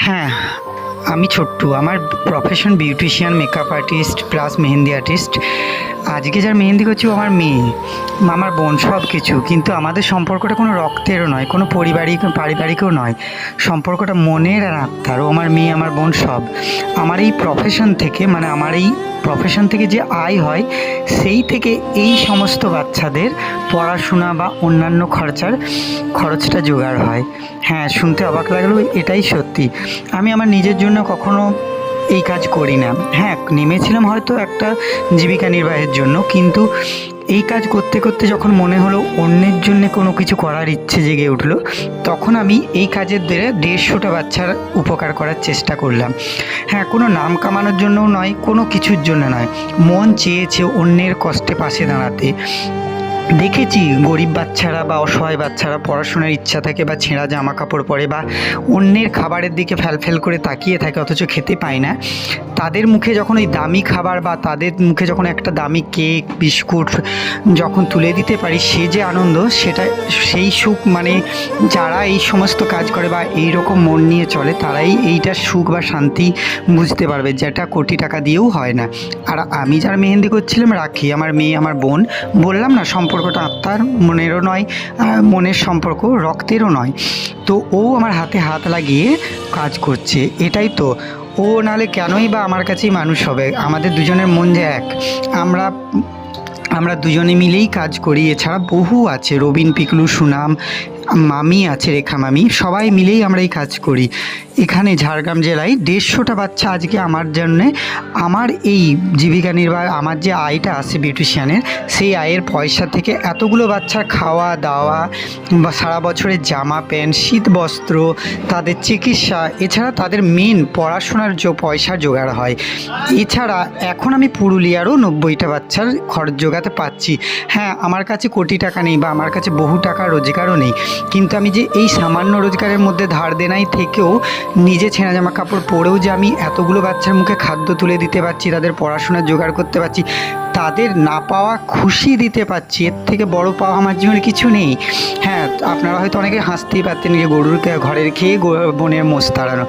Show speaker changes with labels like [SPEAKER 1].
[SPEAKER 1] হ্যাঁ আমি ছোট্টু আমার profession beautician makeup artist plus mehndi artist আজকে যার মেহেন্দি করছি আমার মেয়ে আমার বোন সব কিছু কিন্তু আমাদের সম্পর্কটা কোনো রক্তেরও নয়, কোনো পরিবারিক, পারিবারিকও নয়। সম্পর্কটা মনের আর আত্মার, ও আমার মেয়ে, আমার বোন, সব। আমার এই প্রফেশন থেকে মানে আমার এই প্রফেশন থেকে যে আয় হয়, সেই থেকে এই সমস্ত বাচ্চাদের পড়াশোনা বা অন্যান্য খরচার খরচটা জোগাড় হয়। হ্যাঁ শুনতে অবাক লাগলেও এটাই সত্যি। আমি আমার নিজের জন্য কখনো এই কাজ করি না। হ্যাঁ নেমেছিলাম হয়তো একটা জীবিকা নির্বাহের জন্য, কিন্তু এই কাজ করতে করতে যখন মনে হলো অন্যের জন্য কোনো কিছু করার ইচ্ছে জেগে উঠল, তখন আমি এই কাজের দ্বারা দেড়শোটা বাচ্চার উপকার করার চেষ্টা করলাম। হ্যাঁ কোনো নাম কামানোর জন্যও নয়, কোনো কিছুর জন্য নয়। মন চেয়েছে অন্যের কষ্টে পাশে দাঁড়াতে। দেখেছি গরিব বাচ্চারা বা অসহায় বাচ্চারা পড়াশোনার ইচ্ছা থাকে বা ছেঁড়া জামা কাপড় পরে বা অন্যের খাবারের দিকে ফ্যালফ্যাল করে তাকিয়ে থাকে, অথচ খেতে পায় না। তাদের মুখে যখন ওই দামি খাবার বা তাদের মুখে যখন একটা দামি কেক, বিস্কুট যখন তুলে দিতে পারি, সে যে আনন্দ, সেটা, সেই সুখ মানে যারা এই সমস্ত কাজ করে বা এই রকম মন নিয়ে চলে, তারাই এইটার সুখ বা শান্তি বুঝতে পারবে যেটা কোটি টাকা দিয়েও হয় না। আর আমি যার মেহেন্দি করছিলাম, রাখি। আমার মেয়ে, আমার বোন, বললাম না সম্পর্কটা আত্মার মনেরও নয় মনের সম্পর্ক রক্তেরও নয়। তো ও আমার হাতে হাত লাগিয়ে কাজ করছে, এটাই তো। ও নাহলে কেনই বা আমার কাছেই মানুষ হবে? আমাদের দুজনের মন যে এক। আমরা আমরা দুজনে মিলেই কাজ করি। এছাড়া বহু আছে, রবিন, পিকলু, সুনাম, মামি আছে, রেখা মামি, সবাই মিলেই আমরা এই কাজ করি। এখানে ঝাড়গ্রাম জেলায় দেড়শোটা বাচ্চা আজকে আমার জন্যে, আমার এই জীবিকা নির্বাহ, আমার যে আয়টা আছে বিউটিশিয়ানের সেই আয়ের পয়সা থেকে এতগুলো বাচ্চার খাওয়া, দাওয়া, বা সারা বছরের জামা, প্যান্ট, শীত বস্ত্র, তাদের চিকিৎসা, এছাড়া তাদের মেন পড়াশোনার পয়সা জোগাড় হয়। এছাড়া এখন আমি পুরুলিয়ারও নব্বইটা বাচ্চার খরচ জোগাতে পারছি হ্যাঁ আমার কাছে কোটি টাকা নেই বা আমার কাছে বহু টাকা রোজগারও নেই। কিন্তু আমি যে এই সামান্য রোজগারের মধ্যে ধার দেনাই থেকেও নিজে ছেঁড়া জামা কাপড় পরেও যে আমি এতগুলো বাচ্চার মুখে খাদ্য তুলে দিতে পারছি, তাদের পড়াশোনা জোগাড় করতে পারছি, তাদের না পাওয়া খুশি দিতে পারছি, এর থেকে বড় পাওয়া আমার জীবনে কিছু নেই। হ্যাঁ আপনারা হয়তো অনেকে হাসতেই পারতেন যে গরুর ঘরের খেয়ে বনের মোষ তাড়ানো।